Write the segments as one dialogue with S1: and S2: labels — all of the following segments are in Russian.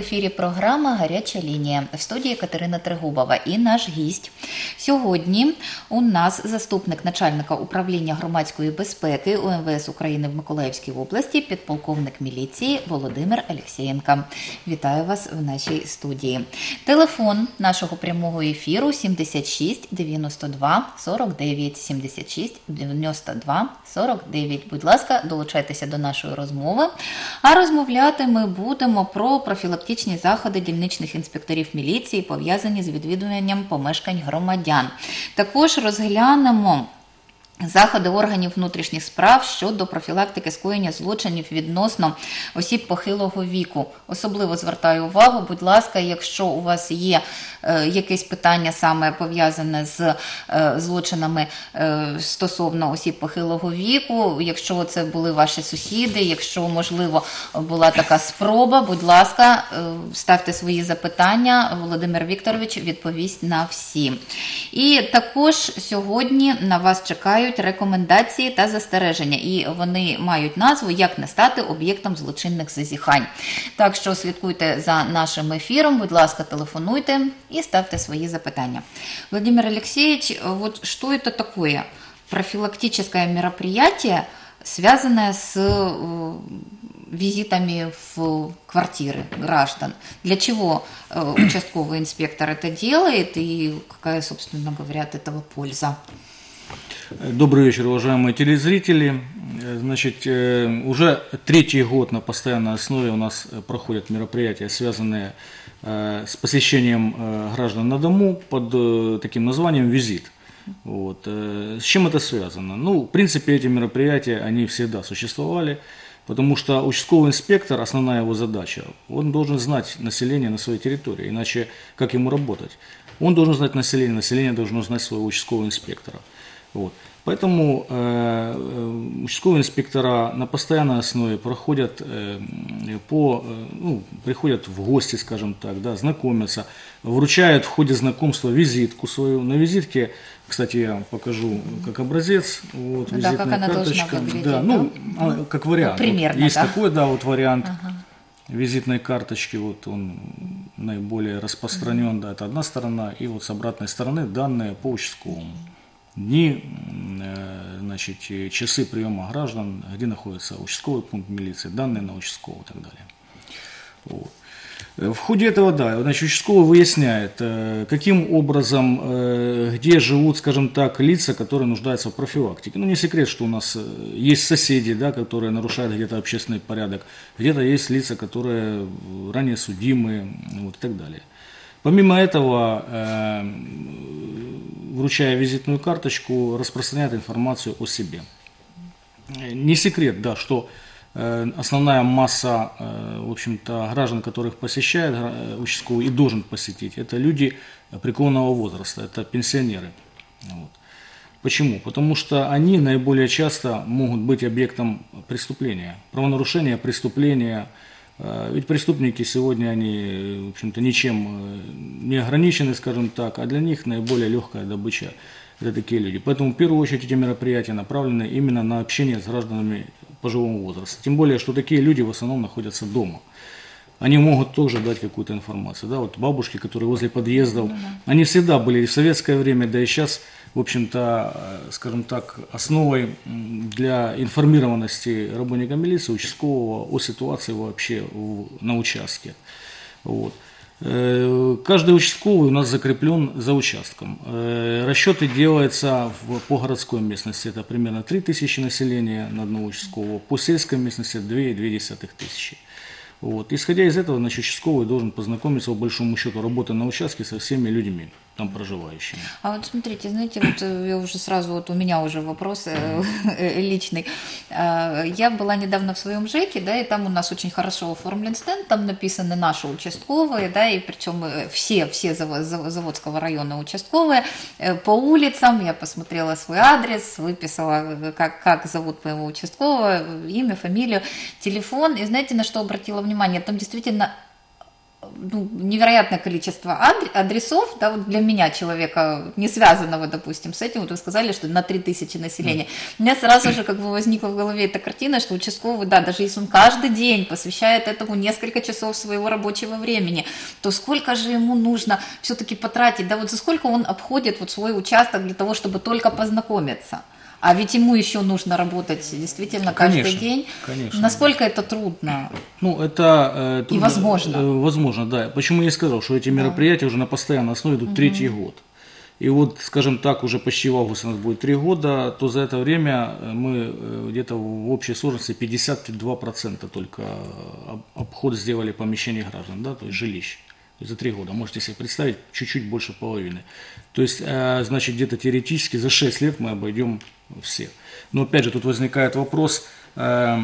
S1: ефірі програма Гаряча лінія в студії Катерина Трегубова і наш гість. Сьогодні у нас заступник начальника управління громадської безпеки УМВС України в Миколаївській області, підполковник міліції Володимир Алєксєєнко. Вітаю вас в нашій студії. Телефон нашого прямого ефіру 76 92 49 76 92 49. Будь ласка, долучайтеся до нашої розмови. А розмовляти ми будемо про профілактичні заходи дільничних інспекторів міліції, пов'язані з відвідуванням помешкань громадян. Також розглянемо. Заходи органів внутрішніх справ щодо профілактики скоєння злочинів відносно осіб похилого віку. Особливо звертаю увагу, будь ласка, якщо у вас є е, якесь питання саме пов'язане з е, злочинами е, стосовно осіб похилого віку, якщо це були ваші сусіди, якщо можливо була така спроба, будь ласка, е, ставте свої запитання. Володимир Вікторович відповість на всі. І також сьогодні на вас чекають рекомендації та застереження, і вони мають назву Як не стати об'єктом злочинних зазіхань. Так що слідкуйте за нашим ефіром, будь ласка, телефонуйте и ставьте свои запитания. Владимир Алексеевич, вот что это такое? Профилактическое мероприятие, связанное с э, визитами в квартиры граждан. Для чего э, участковый инспектор это делает и какая, собственно говоря, от этого польза?
S2: Добрый вечер, уважаемые телезрители. Значит, э, уже третий год на постоянной основе у нас проходят мероприятия, связанные э, с посещением э, граждан на дому под таким названием «Визит». Вот. С чем это связано? Ну, в принципе, эти мероприятия, они всегда существовали, потому что участковый инспектор, основная его задача, он должен знать население на своей территории, иначе как ему работать? Он должен знать население, население должно знать своего участкового инспектора. Вот. Поэтому э, э, участковые инспектора на постоянной основе проходят э, по, э, ну, приходят в гости, скажем так, да, знакомятся, вручают в ходе знакомства визитку свою. На визитке, кстати, я покажу как образец. Вот,
S1: да, как она карточка. выглядеть.
S2: Да, ну, да? как вариант.
S1: Ну, примерно,
S2: вот, есть
S1: да.
S2: такой, да, вот вариант. Ага визитной карточки, вот он наиболее распространен, да, это одна сторона, и вот с обратной стороны данные по участковому дни, э, значит, часы приема граждан, где находится участковый пункт милиции, данные на участкового и так далее. Вот. В ходе этого, да, значит, участковый выясняет, э, каким образом, э, где живут, скажем так, лица, которые нуждаются в профилактике. Ну, не секрет, что у нас есть соседи, да, которые нарушают где-то общественный порядок, где-то есть лица, которые ранее судимые, вот, и так далее. Помимо этого, вручая визитную карточку, распространяет информацию о себе. Не секрет, да, что э, основная масса, э, в общем-то, граждан, которых посещает участковый и должен посетить, это люди преклонного возраста, это пенсионеры. Вот. Почему? Потому что они наиболее часто могут быть объектом преступления, правонарушения, преступления, ведь преступники сегодня, они, в общем-то, ничем э, не ограничены, скажем так, а для них наиболее легкая добыча – это такие люди. Поэтому, в первую очередь, эти мероприятия направлены именно на общение с гражданами пожилого возраста. Тем более, что такие люди в основном находятся дома они могут тоже дать какую-то информацию. Да, вот бабушки, которые возле подъездов, да. они всегда были и в советское время, да и сейчас, в общем-то, э, скажем так, основой для информированности работника милиции, участкового о ситуации вообще на участке. Вот. Э, каждый участковый у нас закреплен за участком. Э, расчеты делаются по городской местности. Это примерно 3000 населения на одного участкового. По сельской местности 2,2 тысячи. Вот. Исходя из этого, значит, участковый должен познакомиться, по большому счету, работая на участке со всеми людьми там проживающими.
S1: А вот смотрите, знаете, вот э, я уже сразу, вот у меня уже вопрос э, э, личный. А, я была недавно в своем ЖЭКе, да, и там у нас очень хорошо оформлен стенд, там написаны наши участковые, да, и причем все, все Заводского района участковые. По улицам я посмотрела свой адрес, выписала, как, как зовут моего участкового, имя, фамилию, телефон. И знаете, на что обратила внимание? Там действительно ну, невероятное количество адр- адресов, да, вот для меня, человека, не связанного, допустим, с этим, вот вы сказали, что на 3000 населения. У меня сразу же как бы возникла в голове эта картина, что участковый, да, даже если он каждый день посвящает этому несколько часов своего рабочего времени, то сколько же ему нужно все-таки потратить, да, вот за сколько он обходит вот свой участок для того, чтобы только познакомиться? А ведь ему еще нужно работать действительно каждый
S2: Конечно,
S1: день.
S2: конечно.
S1: Насколько это трудно?
S2: Ну, это... э, трудно-
S1: возможно.
S2: э, возможно, да. Почему я и сказал, что эти мероприятия уже на постоянной основе идут третий год. И вот, скажем так, уже почти в августе у нас будет три года, то за это время э, мы э, где-то в общей сложности 52% только э, об- обход сделали помещений граждан, да, то есть жилищ. То есть за три года. Можете себе представить, чуть-чуть больше половины. То есть, значит, где-то теоретически за 6 лет мы обойдем всех. Но опять же, тут возникает вопрос, э,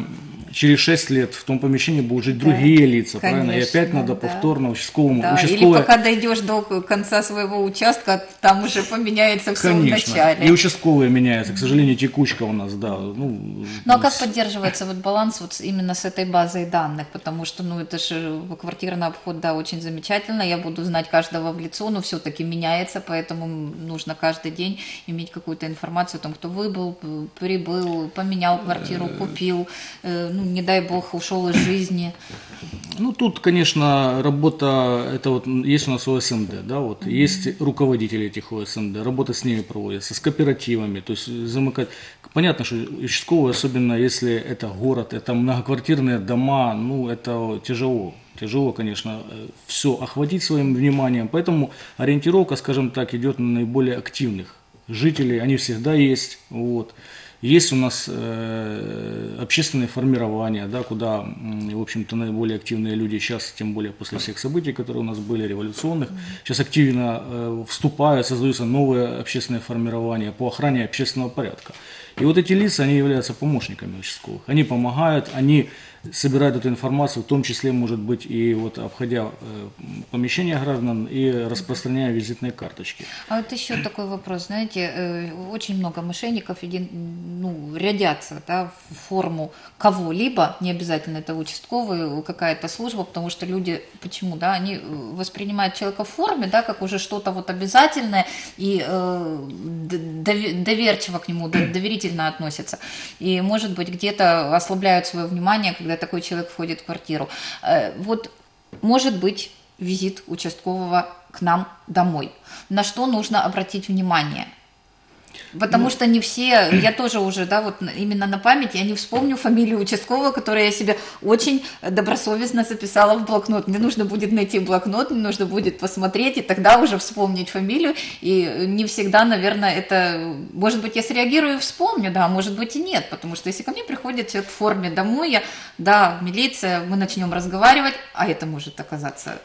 S2: через 6 лет в том помещении будут жить другие лица, правильно? И
S1: конечно,
S2: опять надо
S1: да.
S2: повторно участковому.
S1: Да, или
S2: участковое-
S1: пока дойдешь до конца своего участка, там уже поменяется все в
S2: Конечно.
S1: начале.
S2: И участковые меняются. К сожалению, текучка у нас, да. Ну,
S1: Ну а как поддерживается вот баланс вот именно с этой базой данных? Потому что, ну, это же квартирный обход, да, очень замечательно. Я буду знать каждого в лицо, но все-таки меняется, поэтому нужно каждый день иметь какую-то информацию о том, кто выбыл, п- прибыл, поменял квартиру, купил, э, ну, не дай бог, ушел из жизни.
S2: Ну, тут, конечно, работа, это вот есть у нас ОСМД, да, вот, есть руководители этих ОСМД, работа с ними проводится, с кооперативами, то есть замыкать. Понятно, что участковые, особенно если это город, это многоквартирные дома, ну, это тяжело. Тяжело, конечно, все охватить своим вниманием, поэтому ориентировка, скажем так, идет на наиболее активных жителей, они всегда есть, вот. Есть у нас э, общественные формирования, да, куда, в общем-то, наиболее активные люди сейчас, тем более после всех событий, которые у нас были, революционных, сейчас активно э, вступают, создаются новые общественные формирования по охране общественного порядка. И вот эти лица, они являются помощниками участковых. Они помогают, они собирают эту информацию, в том числе, может быть, и вот обходя э, помещения граждан и распространяя визитные карточки.
S1: А вот еще такой вопрос, знаете, э, очень много мошенников ну, рядятся да, в форму кого-либо, не обязательно это участковый, какая-то служба, потому что люди, почему, да, они э, воспринимают человека в форме, да, как уже что-то вот обязательное и э, доверчиво к нему, доверительно относятся. И, может быть, где-то ослабляют свое внимание, когда такой человек входит в квартиру. Э, Вот, может быть, визит участкового к нам домой. На что нужно обратить внимание? Потому что не все, я тоже уже, да, вот именно на память, я не вспомню фамилию участкового, которую я себе очень добросовестно записала в блокнот. Мне нужно будет найти блокнот, мне нужно будет посмотреть, и тогда уже вспомнить фамилию. И не всегда, наверное, это... Может быть, я среагирую и вспомню, да, а может быть и нет. Потому что если ко мне приходит человек в форме домой, я, да, милиция, мы начнем разговаривать, а это может оказаться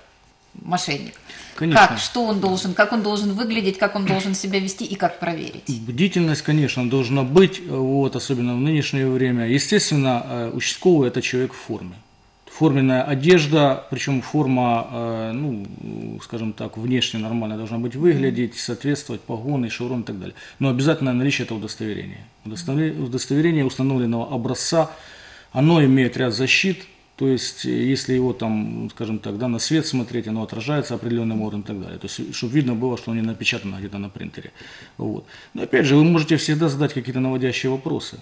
S1: мошенник.
S2: Конечно.
S1: Как, что он должен, как он должен выглядеть, как он должен себя вести и как проверить.
S2: Бдительность, конечно, должна быть, э, вот, особенно в нынешнее время. Естественно, э, участковый – это человек в форме. Форменная одежда, причем форма, э, ну, скажем так, внешне нормально должна быть выглядеть, соответствовать погоны, шеврон и так далее. Но обязательно наличие этого удостоверения. Удостоверение, удостоверение установленного образца, оно имеет ряд защит, то есть, э, если его там, скажем так, да, на свет смотреть, оно отражается определенным образом и так далее. То есть, чтобы видно было, что не напечатано где-то на принтере. Вот. Но опять же, вы можете всегда задать какие-то наводящие вопросы.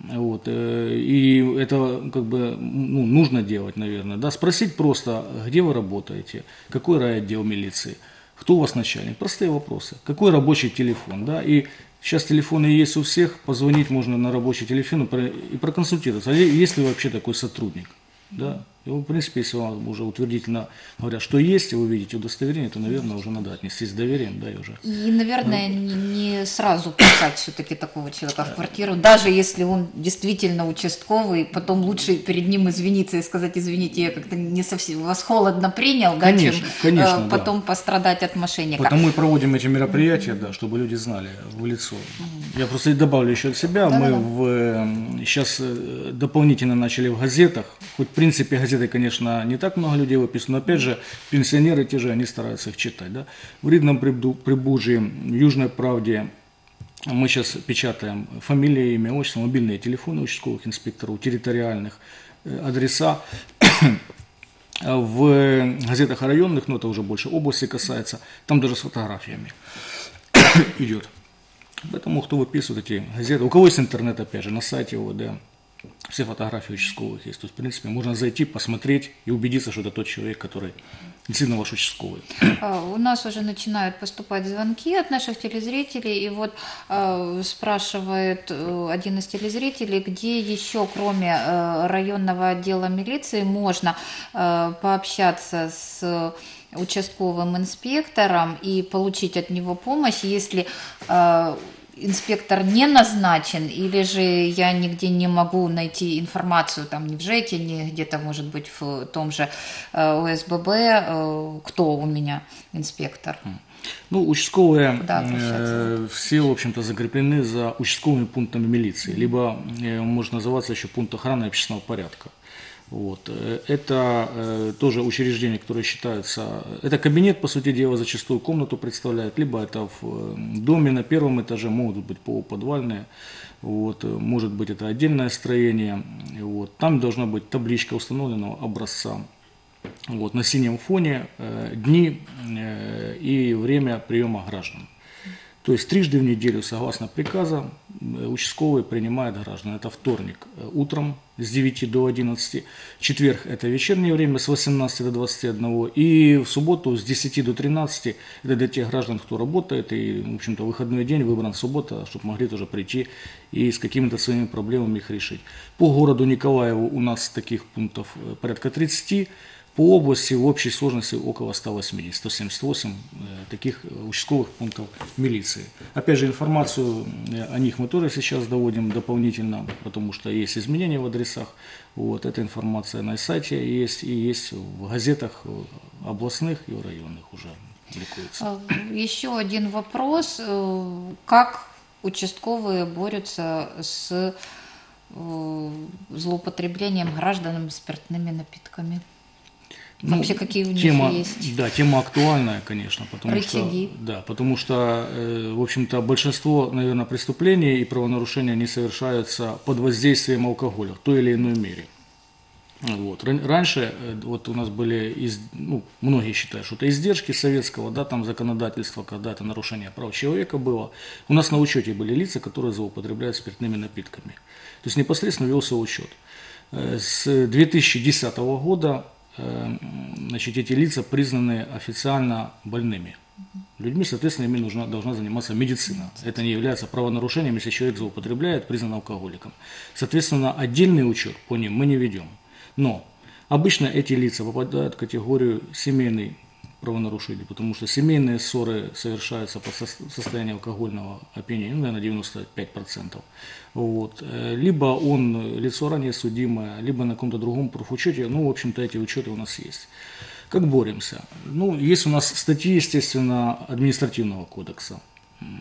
S2: Вот. э, И это как бы ну, нужно делать, наверное. Да? Спросить просто, где вы работаете, какой райотдел милиции, кто у вас начальник. Простые вопросы. Какой рабочий телефон. Да? И Сейчас телефоны есть у всех, позвонить можно на рабочий телефон и про- и проконсультироваться. А есть ли вообще такой сотрудник? Да. И, в принципе, если вам уже утвердительно говорят, что есть, и вы видите удостоверение, то, наверное, уже надо отнестись с доверием, да, и уже.
S1: И, наверное, не, не сразу пускать все-таки такого человека в квартиру, даже если он действительно участковый, потом лучше перед ним извиниться и сказать, извините, я как-то не совсем вас холодно принял, да,
S2: Конечно,
S1: чем
S2: конечно,
S1: э,
S2: да.
S1: потом пострадать от мошенника.
S2: Потому и проводим эти мероприятия, да, чтобы люди знали в лицо. Я просто добавлю еще от себя. Мы в, сейчас дополнительно начали в газетах. Хоть, в принципе, газеты, конечно, не так много людей выписывают, но, опять же, пенсионеры те же, они стараются их читать. Да. В Ридном Прибужье, в Южной Правде мы сейчас печатаем фамилии, имя, отчество, мобильные телефоны участковых инспекторов, территориальных, э, адреса. В газетах районных, ну это уже больше области касается, там даже с фотографиями идет. Поэтому кто выписывает эти газеты, у кого есть интернет, опять же, на сайте ОВД, все фотографии участковых есть. То есть, в принципе, можно зайти, посмотреть и убедиться, что это тот человек, который действительно ваш участковый.
S1: А, У нас уже начинают поступать звонки от наших телезрителей, и вот э, спрашивает один из телезрителей, где еще, кроме э, районного отдела милиции, можно э, пообщаться с участковым инспектором и получить от него помощь, если э, инспектор не назначен, или же я нигде не могу найти информацию, там, ни в ЖЭКе, ни где-то, может быть, в том же э, ОСББ, э, кто у меня инспектор.
S2: Ну, участковые э, все, в общем-то, закреплены за участковыми пунктами милиции, либо э, может называться еще пункт охраны общественного порядка. Вот. Э, Это э, тоже учреждение, которое считается, это кабинет, по сути дела, зачастую комнату представляет, либо это в э, доме на первом этаже, могут быть полуподвальные, вот, э, может быть это отдельное строение, вот. там должна быть табличка установленного образца, вот, на синем фоне э, дни э, и время приема граждан. То есть трижды в неделю, согласно приказа, э, участковый принимает граждан. Это вторник э, утром с 9 до 11, четверг это вечернее время с 18 до 21 и в субботу с 10 до 13, это для тех граждан, кто работает и, в общем-то, выходной день выбран суббота, чтобы могли тоже прийти и с какими-то своими проблемами их решить. По городу Николаеву у нас таких пунктов э, порядка 30, по области в общей сложности около 180, 178 э, таких э, участковых пунктов милиции. Опять же, информацию э, о них мы тоже сейчас доводим дополнительно, потому что есть изменения в адресах. Вот, эта информация на сайте есть и есть в газетах областных и районных уже публикуется.
S1: А, Еще один вопрос. Как участковые борются с злоупотреблением гражданами спиртными напитками? Вообще, какие у них
S2: Ну, тема,
S1: есть?
S2: Да, тема актуальная, конечно, потому
S1: Рычаги.
S2: что, да, потому что, э, в общем-то, большинство, наверное, преступлений и правонарушений, они совершаются под воздействием алкоголя в той или иной мере. Вот. Ран- Раньше э, вот у нас были, из, ну, многие считают, что это издержки советского да, там законодательства, когда это нарушение прав человека было. У нас на учете были лица, которые злоупотребляют спиртными напитками. То есть непосредственно велся учет. Э, С 2010 года значит, эти лица признаны официально больными людьми, соответственно, ими нужна, должна заниматься медицина. Это не является правонарушением, если человек злоупотребляет, признан алкоголиком. Соответственно, отдельный учет по ним мы не ведем. Но обычно эти лица попадают в категорию семейный правонарушитель, потому что семейные ссоры совершаются по сос- состоянию алкогольного опьянения, ну, наверное, 95%. Вот. Э, Либо он э, лицо ранее судимое, либо на каком-то другом профучете, ну, в общем-то, эти учеты у нас есть. Как боремся? Ну, есть у нас статьи, естественно, административного кодекса.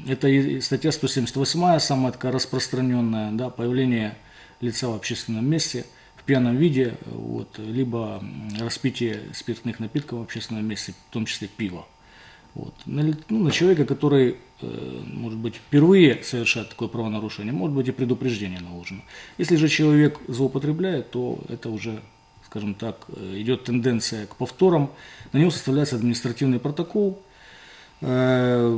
S2: Это статья 178, самая такая распространенная, да, появление лица в общественном месте пьяном виде, вот, либо распитие спиртных напитков в общественном месте, в том числе пива. Вот. На, ну, на человека, который, э, может быть, впервые совершает такое правонарушение, может быть и предупреждение наложено. Если же человек злоупотребляет, то это уже, скажем так, э, идет тенденция к повторам. На него составляется административный протокол. Э,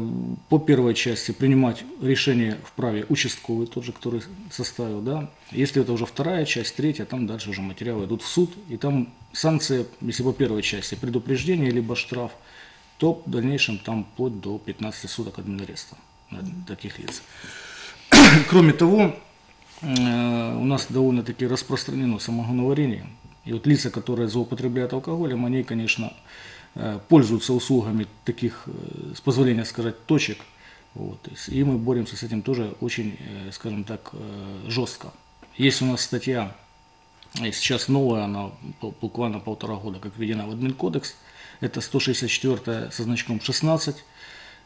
S2: По первой части принимать решение вправе участковый, тот же, который составил. Да? Если это уже вторая часть, третья, там дальше уже материалы идут в суд. И там санкция, если по первой части предупреждение, либо штраф, то в дальнейшем там вплоть до 15 суток админареста на таких лиц. Кроме того, э, у нас довольно-таки распространено самогоноварение. И вот лица, которые злоупотребляют алкоголем, они, конечно, пользуются услугами таких, э, с позволения сказать, точек. Вот, и мы боремся с этим тоже очень, э, скажем так, э, жестко. Есть у нас статья, э, сейчас новая, она бу- буквально полтора года как введена в админкодекс. Это 164 со значком 16.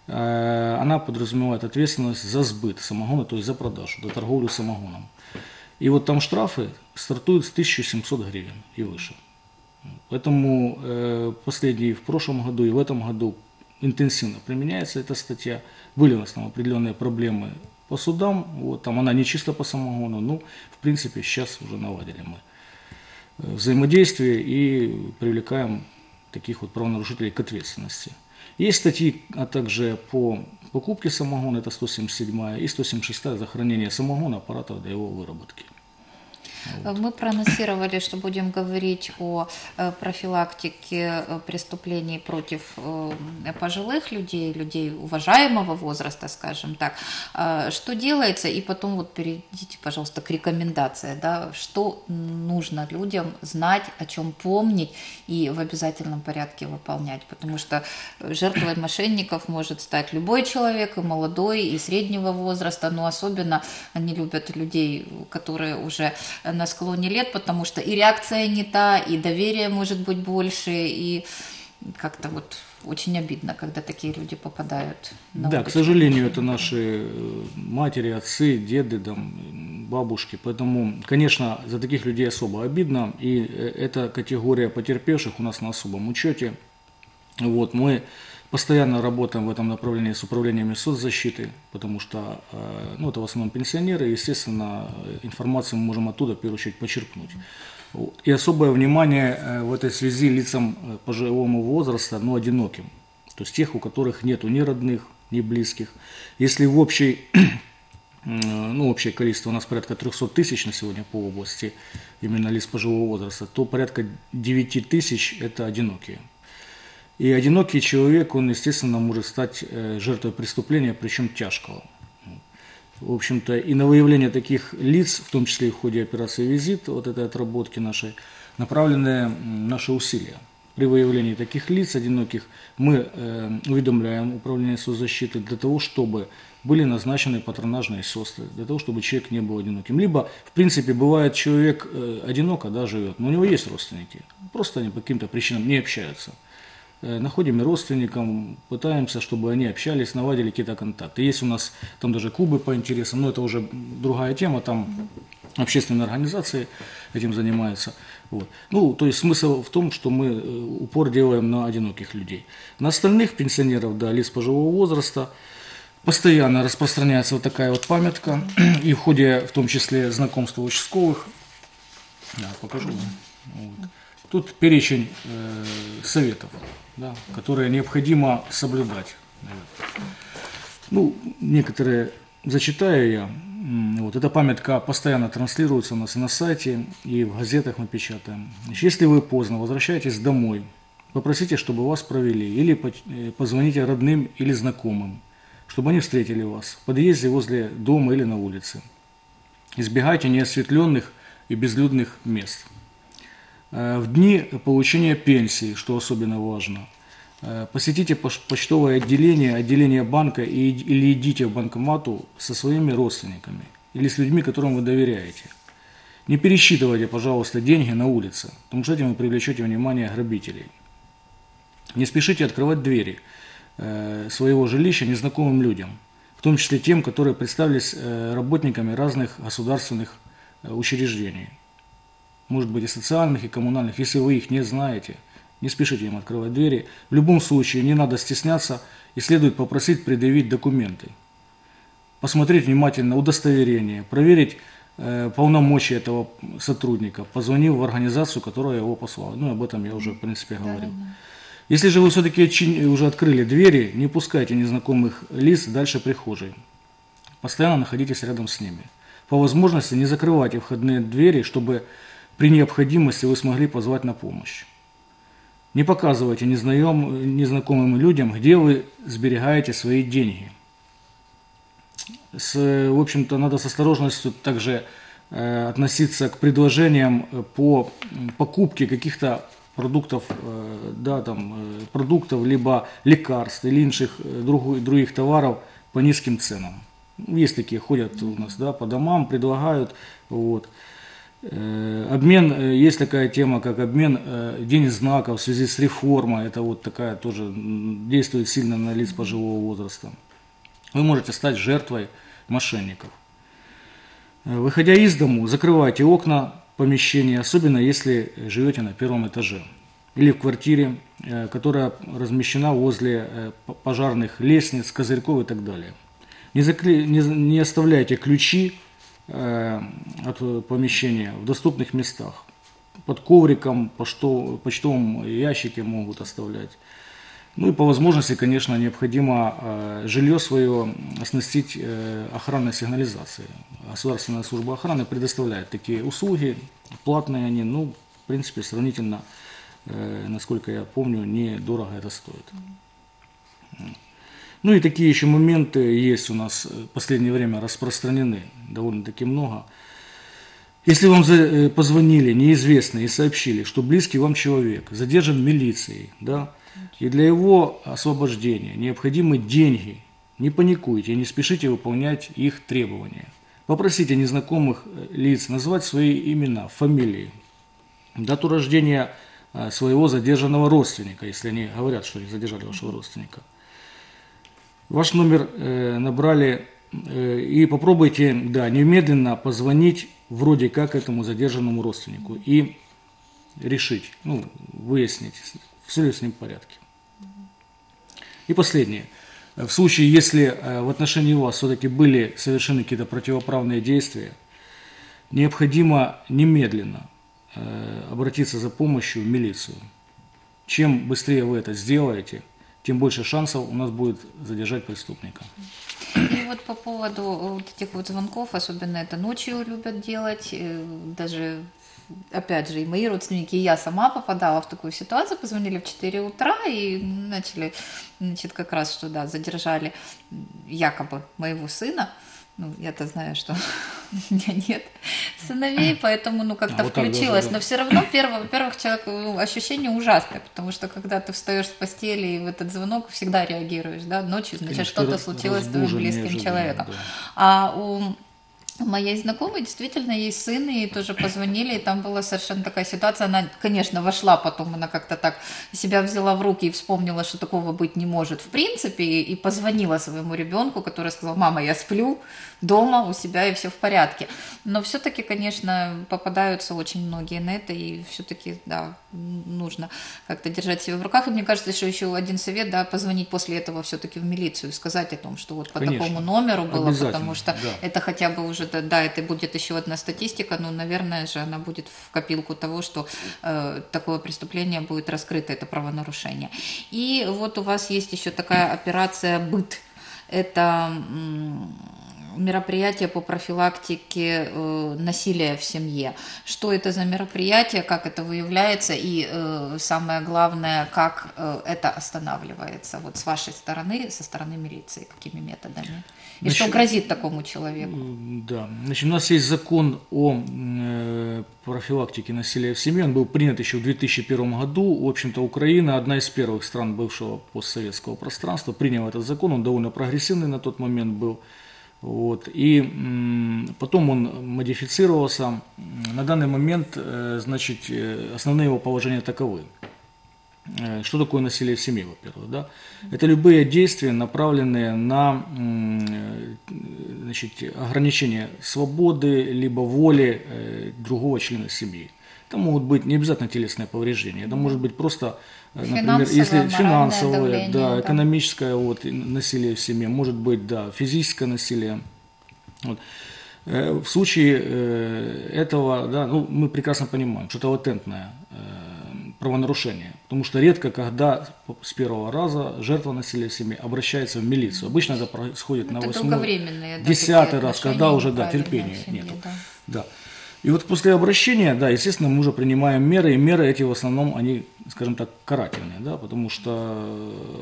S2: Э, Она подразумевает ответственность за сбыт самогона, то есть за продажу, за торговлю самогоном. И вот там штрафы стартуют с 1700 гривен и выше. Поэтому э, последний в прошлом году и в этом году интенсивно применяется эта статья. Были у нас там определенные проблемы по судам, вот, там она не чисто по самогону, ну, в принципе, сейчас уже наладили мы э, взаимодействие и привлекаем таких вот правонарушителей к ответственности. Есть статьи, а также по покупке самогона, это 177 и 176 за хранение самогона, аппаратов для его выработки.
S1: Мы проанонсировали, что будем говорить о э, профилактике э, преступлений против э, пожилых людей, людей уважаемого возраста, скажем так. А, Что делается? И потом вот перейдите, пожалуйста, к рекомендации, да, что нужно людям знать, о чем помнить и в обязательном порядке выполнять, потому что жертвой мошенников может стать любой человек, и молодой, и среднего возраста, но особенно они любят людей, которые уже на склоне лет, потому что и реакция не та, и доверие может быть больше, и как-то вот очень обидно, когда такие люди попадают на
S2: Да, к сожалению, это наши э, матери, отцы, деды, там, бабушки. Поэтому, конечно, за таких людей особо обидно. И э, эта категория потерпевших у нас на особом учете. Вот, мы постоянно работаем в этом направлении с управлениями соцзащиты, потому что э, ну, это в основном пенсионеры, и, естественно, информацию мы можем оттуда, в первую очередь, почерпнуть. И особое внимание э, в этой связи лицам э, пожилого возраста, но одиноким. То есть тех, у которых нету ни родных, ни близких. Если в общей ну, общее количество у нас порядка 300 тысяч на сегодня по области именно лиц пожилого возраста, то порядка 9 тысяч – это одинокие. И одинокий человек, он, естественно, может стать э, жертвой преступления, причем тяжкого. В общем-то, и на выявление таких лиц, в том числе и в ходе операции «Визит», вот этой отработки нашей, направлены наши усилия. При выявлении таких лиц одиноких мы э, уведомляем Управление соцзащиты для того, чтобы были назначены патронажные сестры, для того, чтобы человек не был одиноким. Либо, в принципе, бывает, человек э, одиноко да, живет, но у него есть родственники, просто они по каким-то причинам не общаются. Э, Находим родственникам, пытаемся, чтобы они общались, наладили какие-то контакты. Есть у нас там даже клубы по интересам, но это уже другая тема, там общественные организации этим занимаются. Вот. Ну, то есть смысл в том, что мы э, упор делаем на одиноких людей. На остальных пенсионеров, да, лиц пожилого возраста, постоянно распространяется вот такая вот памятка, и в ходе, в том числе, знакомства участковых, да, покажу. Вот. Тут перечень э, советов, да, которые необходимо соблюдать. Ну, некоторые зачитаю я. Вот, эта памятка постоянно транслируется у нас и на сайте, и в газетах мы печатаем. Если вы поздно возвращаетесь домой, попросите, чтобы вас провели, или э, позвоните родным или знакомым, чтобы они встретили вас в подъезде возле дома или на улице. Избегайте неосветленных и безлюдных мест. Э, В дни получения пенсии, что особенно важно, э, посетите почтовое отделение, отделение банка или идите в банкомату со своими родственниками или с людьми, которым вы доверяете. Не пересчитывайте, пожалуйста, деньги на улице, потому что этим вы привлечете внимание грабителей. Не спешите открывать двери э, своего жилища незнакомым людям, в том числе тем, которые представились работниками разных государственных учреждений может быть и социальных, и коммунальных, если вы их не знаете, не спешите им открывать двери. В любом случае не надо стесняться и следует попросить предъявить документы. Посмотреть внимательно удостоверение, проверить э, полномочия этого сотрудника, позвонив в организацию, которая его послала. Ну, об этом я уже, в принципе, говорил. Если же вы все-таки уже открыли двери, не пускайте незнакомых лиц дальше прихожей. Постоянно находитесь рядом с ними. По возможности не закрывайте входные двери, чтобы при необходимости вы смогли позвать на помощь. Не показывайте незнаем- незнакомым людям, где вы сберегаете свои деньги. С, в общем-то, надо с осторожностью также э, относиться к предложениям по покупке каких-то продуктов, э, да, там, э, продуктов, либо лекарств или інших э, другу- других товаров по низким ценам. Есть такие, ходят у нас да, по домам, предлагают. Вот. Э, Обмен, э, есть такая тема, как обмен э, денег знаков в связи с реформой. Это вот такая тоже действует сильно на лиц пожилого возраста. Вы можете стать жертвой мошенников. Э, Выходя из дому, закрывайте окна помещения, особенно если живете на первом этаже или в квартире, э, которая размещена возле э, пожарных лестниц, козырьков и так далее. Не, закли- не не оставляйте ключи э, от э, помещения в доступных местах. под ковриком, почтов, почтовом ящике могут оставлять. Ну и по возможности, конечно, необходимо э, жилье свое оснастить э, охранной сигнализацией. Государственная служба охраны предоставляет такие услуги, платные они, ну, в принципе, сравнительно, э, насколько я помню, недорого это стоит. Ну и такие еще моменты есть у нас э, в последнее время распространены довольно-таки много. Если вам э, позвонили неизвестные и сообщили, что близкий вам человек задержан милицией, да, и для его освобождения необходимы деньги, не паникуйте, не спешите выполнять их требования. Попросите незнакомых э, лиц назвать свои имена, фамилии, дату рождения э, своего задержанного родственника, если они говорят, что они задержали вашего родственника. Ваш номер э, набрали э, и попробуйте, да, немедленно позвонить вроде как этому задержанному родственнику и решить, ну, выяснить, все ли с ним в порядке. И последнее. В случае, если э, в отношении вас все-таки были совершены какие-то противоправные действия, необходимо немедленно э, обратиться за помощью в милицию. Чем быстрее вы это сделаете, тем больше шансов у нас будет задержать преступника.
S1: И вот по поводу вот этих вот звонков, особенно это ночью любят делать, э, даже опять же, и мои родственники, и я сама попадала в такую ситуацию, позвонили в 4 утра и начали, значит, как раз, что, да, задержали якобы моего сына, ну, я-то знаю, что у меня нет сыновей, поэтому, ну, как-то
S2: А, вот
S1: включилась. Но все равно, первое, во-первых, человек, ну, ощущение ужасное, потому что когда ты встаешь с постели и в этот звонок всегда реагируешь, да, ночью, значит, что-то случилось с твоим близким
S2: неожиданно,
S1: человеком.
S2: да.
S1: А у моей знакомой действительно есть сын, и тоже позвонили, и там была совершенно такая ситуация. Она, конечно, вошла потом, она как-то так себя взяла в руки и вспомнила, что такого быть не может в принципе, и, позвонила своему ребенку, который сказал, мама, я сплю дома у себя, и все в порядке. Но все-таки, конечно, попадаются очень многие на это, и все-таки, да, нужно как-то держать себя в руках. И мне кажется, что еще один совет, да, позвонить после этого все-таки в милицию и сказать о том, что вот по
S2: Конечно.
S1: такому номеру было, потому что
S2: да.
S1: это хотя бы уже, да, да, это будет еще одна статистика, но, наверное же, она будет в копилку того, что э, такое преступление будет раскрыто, это правонарушение. И вот у вас есть еще такая операция «Быт». Это мероприятие по профилактике э, насилия в семье. Что это за мероприятие, как это выявляется и э, самое главное, как э, это останавливается вот с вашей стороны, со стороны милиции, какими методами? И что
S2: Значит,
S1: грозит такому человеку?
S2: Да, значит, у нас есть закон о э, профилактике насилия в семье. Он был принят еще в 2001 году. В общем-то, Украина, одна из первых стран бывшего постсоветского пространства, приняла этот закон. Он довольно прогрессивный на тот момент был. Вот. И потом он модифицировался. На данный момент, э, значит, э, основные его положения таковы. Э, Что такое насилие в семье, во-первых, да? Это любые действия, направленные на значит, ограничение свободы либо воли другого члена семьи. Это могут быть не обязательно телесные повреждения, это может быть просто, э, например,
S1: Финансовое,
S2: если финансовое,
S1: давление,
S2: да, экономическое вот, насилие в семье, может быть, да, физическое насилие. Вот. Э, В случае э, этого, да, ну, мы прекрасно понимаем, что это латентное правонарушение, потому что редко, когда с первого раза жертва насилия в семье обращается в милицию. Обычно это происходит
S1: Ну,
S2: на восьмой, десятый раз, когда уже да, терпения нету.
S1: да.
S2: Да. И вот после обращения, да, естественно, мы уже принимаем меры, и меры эти в основном, они, скажем так, карательные, да, потому что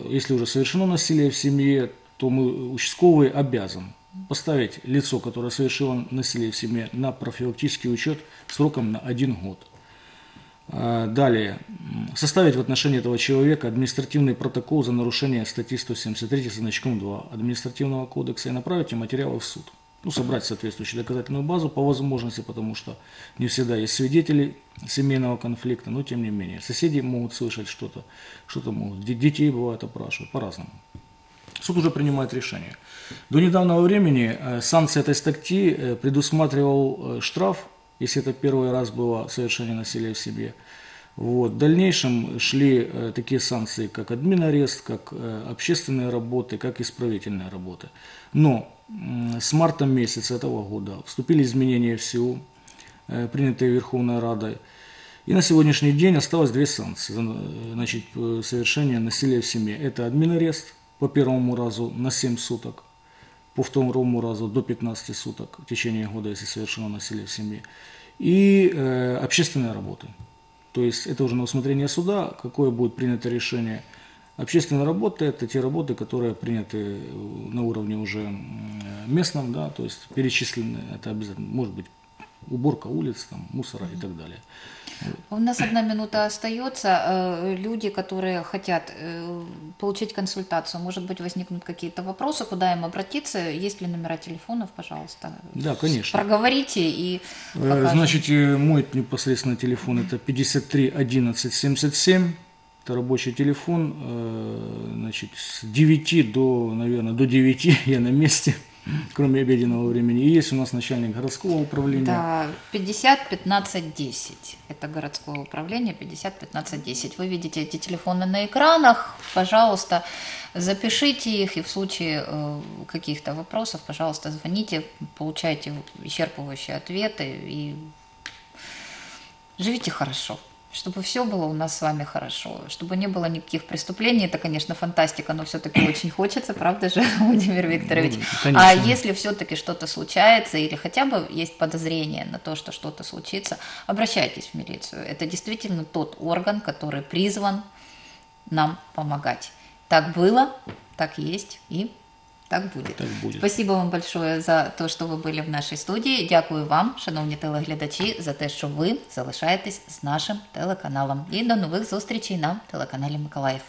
S2: э, если уже совершено насилие в семье, то мы, участковый обязан поставить лицо, которое совершило насилие в семье, на профилактический учет сроком на один год. А, Далее. Составить в отношении этого человека административный протокол за нарушение статьи 173 со значком 2 административного кодекса и направить материалы в суд. Ну, собрать соответствующую доказательную базу по возможности, потому что не всегда есть свидетели семейного конфликта, но тем не менее. Соседи могут слышать что-то, что-то могут. Де- Детей бывает опрашивают, по-разному. Суд уже принимает решение. До недавнего времени э, санкция этой статьи э, предусматривал э, штраф, если это первый раз было совершение насилия в семье. Вот. В дальнейшем шли такие санкции, как админарест, как э, общественные работы, как исправительные работы. Но с марта месяца этого года вступили изменения в СИУ, э, принятые Верховной Радой. И на сегодняшний день осталось две санкции. Э, Значит, совершение насилия в семье. Это админ-арест по первому разу на 7 суток, по второму разу до 15 суток в течение года, если совершено насилие в семье. И э, общественные работы. То есть это уже на усмотрение суда, какое будет принято решение. Общественные работы – это те работы, которые приняты э, на уровне уже э, местном, да, то есть перечислены, это обязательно, может быть, уборка улиц, там, мусора и так далее.
S1: У нас одна минута остается. Э, Люди, которые хотят получить консультацию, может быть, возникнут какие-то вопросы, куда им обратиться? Есть ли номера телефонов, пожалуйста?
S2: Да, конечно.
S1: Проговорите и покажем.
S2: Значит, мой непосредственно телефон это 53 11 77. Это рабочий телефон. э, Значит, с 9 до, наверное, до 9 я на месте, кроме обеденного времени. И есть у нас начальник городского управления.
S1: Да, 50 15 10. Это городское управление 50 15 10. Вы видите эти телефоны на экранах. Пожалуйста, запишите их и в случае э, каких-то вопросов, пожалуйста, звоните, получайте исчерпывающие ответы и живите хорошо. Чтобы все было у нас с вами хорошо, чтобы не было никаких преступлений, это, конечно, фантастика, но все-таки очень хочется, правда же, Владимир Викторович?
S2: Ну,
S1: а
S2: конечно.
S1: если все-таки что-то случается или хотя бы есть подозрение на то, что что-то случится, обращайтесь в милицию. Это действительно тот орган, который призван нам помогать. Так было, так есть и так буде.
S2: Так буде.
S1: Спасибо вам большое за те, що ви були в нашій студії. Дякую вам, шановні телеглядачі, за те, що ви залишаєтесь з нашим телеканалом. І до нових зустрічей на телеканалі Миколаїв.